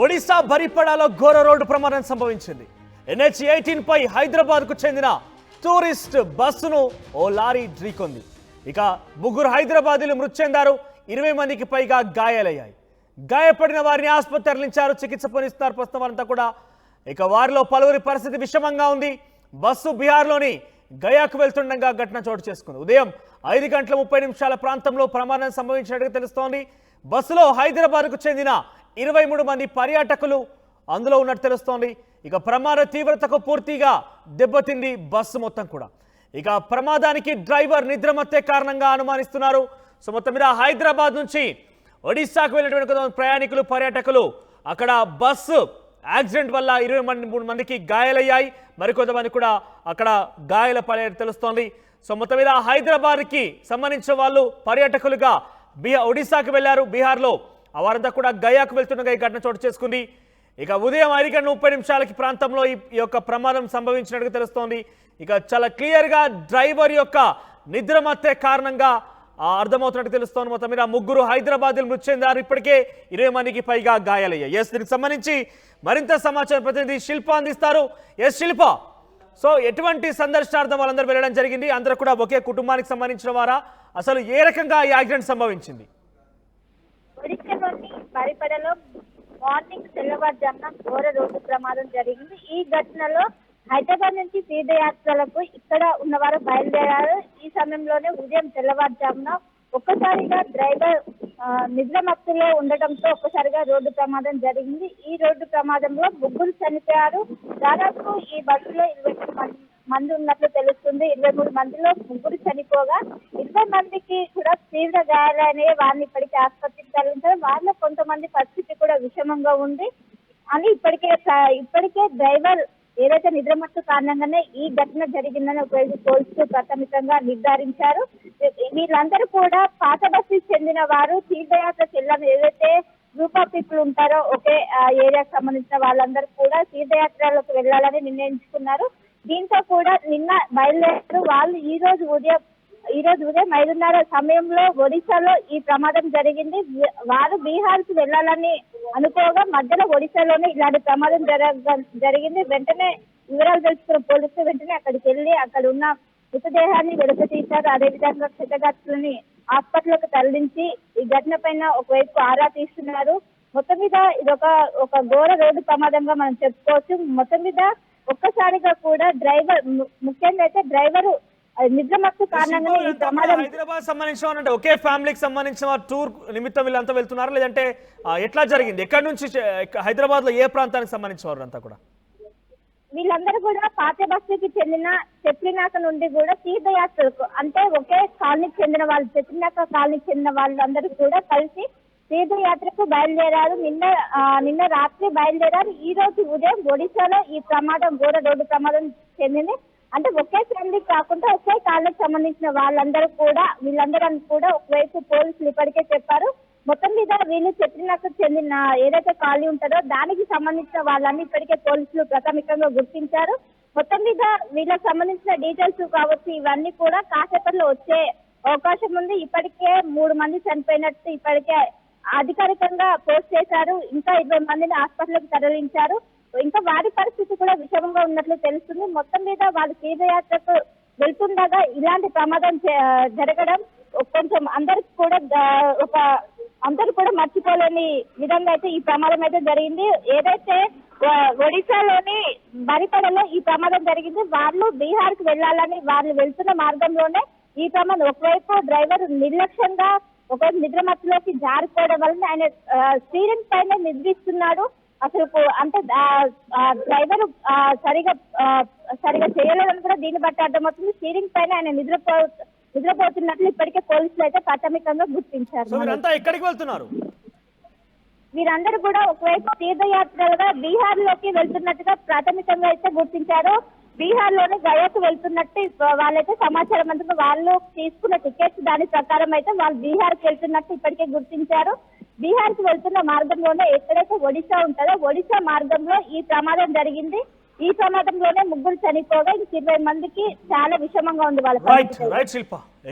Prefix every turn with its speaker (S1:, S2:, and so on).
S1: ఒడిశా బరిపడాలో ఘోర రోడ్డు ప్రమాదం సంభవించింది. ఎన్హెచ్ ఎయిటీన్ పై హైదరాబాద్కు చెందిన టూరిస్ట్ బస్సును ఓ లారీ ఢీకొంది. ఇక ముగ్గురు హైదరాబాదీలు మృతి చెందారు ఇరవై మందికి పైగా గాయాలయ్యాయి. గాయపడిన వారిని ఆసుపత్రి తరలించారు చికిత్స పొందిస్తున్నారు ప్రస్తుతం వారంతా కూడా. ఇక వారిలో పలువురి పరిస్థితి విషమంగా ఉంది. బస్సు బీహార్లోని గయాకు వెళ్తుండగా ఘటన చోటు చేసుకుంది. ఉదయం ఐదు గంటల ముప్పై నిమిషాల ప్రాంతంలో ప్రమాదం సంభవించినట్టుగా తెలుస్తోంది. బస్సులో హైదరాబాద్కు చెందిన ఇరవై మూడు మంది పర్యాటకులు అందులో ఉన్నట్టు తెలుస్తోంది. ఇక ప్రమాద తీవ్రతకు పూర్తిగా దెబ్బతింది బస్సు మొత్తం కూడా. ఇక ప్రమాదానికి డ్రైవర్ నిద్రమత్తే కారణంగా అనుమానిస్తున్నారు. సో మొత్తం మీద హైదరాబాద్ నుంచి ఒడిశాకు వెళ్ళినటువంటి కొంతమంది ప్రయాణికులు పర్యాటకులు అక్కడ బస్సు యాక్సిడెంట్ వల్ల ఇరవై మంది మూడు మందికి గాయాలయ్యాయి. మరికొంతమంది కూడా అక్కడ గాయాల పడేది తెలుస్తోంది. సో మొత్తం మీద హైదరాబాద్కి సంబంధించిన వాళ్ళు పర్యాటకులుగా బీహార్ ఒడిశాకు వెళ్ళారు. బీహార్లో ఆ వారంతా కూడా గయాకు వెళ్తుండగా ఈ ఘటన చోటు చేసుకుంది. ఇక ఉదయం ఐదు గంటల ముప్పై నిమిషాలకి ప్రాంతంలో ఈ యొక్క ప్రమాదం సంభవించినట్టుగా తెలుస్తోంది. ఇక చాలా క్లియర్గా డ్రైవర్ యొక్క నిద్రమత్తే కారణంగా ఆ, అర్థమవుతున్నట్టు తెలుస్తోంది మొత్తం. మీద ముగ్గురు హైదరాబాద్లు మృతి చెందారు ఇప్పటికే ఇరవై మందికి పైగా గాయాలయ్యాయి. ఎస్ దీనికి సంబంధించి మరింత సమాచారం ప్రతినిధి శిల్ప అందిస్తారు. ఎస్ శిల్ప. సో ఎటువంటి సందర్శనార్థం వాళ్ళందరూ వెళ్ళడం జరిగింది? అందరూ కూడా ఒకే కుటుంబానికి సంబంధించిన వారా? అసలు ఏ రకంగా ఈ యాక్సిడెంట్ సంభవించింది?
S2: బరిపడలో పరిపడలో మార్నింగ్ తెల్లవారుజామున ఘోర రోడ్డు ప్రమాదం జరిగింది. ఈ ఘటనలో హైదరాబాద్ నుంచి తీర్థయాత్రలకు ఇక్కడ ఉన్నవారు బయలుదేరారు. ఈ సమయంలోనే ఉదయం తెల్లవారుజామున ఒక్కసారిగా డ్రైవర్ నిద్రమత్తులో ఉండటంతో ఒక్కసారిగా రోడ్డు ప్రమాదం జరిగింది. ఈ రోడ్డు ప్రమాదంలో ముగ్గురు చనిపోయారు. దాదాపు ఈ బస్సులో ఇరవై మంది మంది ఉన్నట్లు తెలుస్తుంది. ఇరవై మూడు మందిలో ముగ్గురు చనిపోగా ఇరవై మందికి కూడా తీవ్ర గాయాలనే వారిని ఇప్పటికే ఆసుపత్రికి తరలించారు. వారిలో కొంతమంది పరిస్థితి కూడా విషమంగా ఉంది. అని ఇప్పటికే ఇప్పటికే డ్రైవర్ ఏదైతే నిద్రమత్తు కారణంగానే ఈ ఘటన జరిగిందని ఉపయోగి పోలీసులు ప్రాథమికంగా నిర్ధారించారు. వీళ్ళందరూ కూడా పాత బస్సు చెందిన వారు తీర్థయాత్ర చెల్లని ఏదైతే గ్రూప్ ఆఫ్ పీపుల్ ఉంటారో ఒకే ఏరియాకి సంబంధించిన వాళ్ళందరూ కూడా తీర్థయాత్రలకు వెళ్ళాలని నిర్ణయించుకున్నారు. దీంతో కూడా నిన్న బయలుదేరారు. వాళ్ళు ఈ రోజు ఉదయం ఈ రోజు ఉదయం ఐదున్నర సమయంలో ఒడిశాలో ఈ ప్రమాదం జరిగింది. వారు బీహార్కు వెళ్ళాలని అనుకోగా మధ్యలో ఒడిశాలోనే ఇలాంటి ప్రమాదం జరగ జరిగింది. వెంటనే వివరాలు తెలుసుకున్న పోలీసులు వెంటనే అక్కడికి వెళ్ళి అక్కడ ఉన్న మృతదేహాన్ని వెలుక తీశారు అదేవిధంగా క్షతగాత్రులని హాస్పిటల్కి తరలించి ఈ ఘటన పైన ఒకవైపు ఆరా తీస్తున్నారు. మొత్తం మీద ఇది ఒక ఒక ఘోర రోడ్డు ప్రమాదంగా మనం చెప్పుకోవచ్చు. మొత్తం మీద ఒక్కసారిగా కూడా డ్రైవర్ ముఖ్యంగా అయితే డ్రైవర్ నిద్రమత్తు కారణంగా ఈ ప్రమాదం
S1: హైదరాబాద్ సంబంధించిన ఒకే ఫ్యామిలీకి సంబంధించిన వారు టూర్ నిమిత్తం వీళ్ళంతా వెళ్తున్నారా? లేదంటే ఎట్లా జరిగింది? ఎక్కడి నుంచి హైదరాబాద్లో ఏ ప్రాంతానికి సంబంధించిన వారు అంతా కూడా?
S2: వీళ్ళందరూ కూడా పాత బస్తీకి చెందిన చెట్లినాక నుండి కూడా తీర్థయాత్రలకు అంటే ఒకే కాలనీకి చెందిన వాళ్ళు చెట్లినాక కాలనీకి చెందిన వాళ్ళందరూ కూడా కలిసి తీర్థయాత్రకు బయలుదేరారు. నిన్న నిన్న రాత్రి బయలుదేరారు. ఈ రోజు ఉదయం ఒడిశాలో ఈ ప్రమాదం ఘోర రోడ్డు ప్రమాదం చెందింది. అంటే ఒకే ఫ్యామిలీ కాకుండా ఒకే కాలనీకి సంబంధించిన వాళ్ళందరూ కూడా వీళ్ళందరూ కూడా ఒకవైపు పోలీసులు ఇప్పటికే చెప్పారు. మొత్తం మీద వీళ్ళు చెప్పినకు చెందిన ఏదైతే ఖాళీ ఉంటుందో దానికి సంబంధించిన వాళ్ళని ఇప్పటికే పోలీసులు ప్రాథమికంగా గుర్తించారు. మొత్తం మీద వీళ్ళకి సంబంధించిన డీటెయిల్స్ కావచ్చు ఇవన్నీ కూడా కాసేపట్లో వచ్చే అవకాశం ఉంది. ఇప్పటికే మూడు మంది చనిపోయినట్టు ఇప్పటికే అధికారికంగా పోస్ట్ చేశారు. ఇంకా ఇరవై మందిని హాస్పిటల్కి తరలించారు. ఇంకా వారి పరిస్థితి కూడా విషమంగా ఉన్నట్లు తెలుస్తుంది. మొత్తం మీద వాళ్ళు తీర్థయాత్రకు వెళ్తుండగా ఇలాంటి ప్రమాదం జరగడం కొంచెం అందరికి కూడా ఒక అందరూ కూడా మర్చిపోలేని విధంగా అయితే ఈ ప్రమాదం అయితే జరిగింది. ఏదైతే ఒడిశాలోని బరిపడలో ఈ ప్రమాదం జరిగింది వాళ్ళు బీహార్కు వెళ్ళాలని వాళ్ళు వెళ్తున్న మార్గంలోనే ఈ ప్రమాదం. ఒకవైపు డ్రైవర్ నిర్లక్ష్యంగా ఒకవైపు నిద్రమత్తులోకి జారిపోవడం వలన ఆయన స్టీరింగ్ పైన నిద్రిస్తున్నాడు. అసలు అంటే డ్రైవర్ సరిగా సరిగా చేయలేదని కూడా దీన్ని బట్టి అర్థమవుతుంది. స్టీరింగ్ పైన ఆయన నిద్రపో నిద్రపోతున్నట్లు ఇప్పటికే పోలీసులు అయితే ప్రాథమికంగా గుర్తించారు.
S1: ఎక్కడికి వెళ్తున్నారు?
S2: వీరందరూ కూడా ఒకవైపు తీర్థయాత్రలుగా బీహార్లోకి వెళ్తున్నట్టుగా ప్రాథమికంగా అయితే గుర్తించారు. బీహార్లోని గయాకు వెళ్తున్నట్టు వాళ్ళైతే సమాచారం అందుకు వాళ్ళు తీసుకున్న టికెట్స్ దాని ప్రకారం అయితే వాళ్ళు బీహార్కి వెళ్తున్నట్టు ఇప్పటికే గుర్తించారు. బీహార్కి వెళ్తున్న మార్గంలోనే ఎక్కడైతే ఒడిశా ఉంటుందో ఒడిశా మార్గంలో ఈ ప్రమాదం జరిగింది. ఈ ప్రమాదంలోనే ముగ్గురు చనిపోగా ఇంక ఇరవై మందికి చాలా విషమంగా ఉంది వాళ్ళ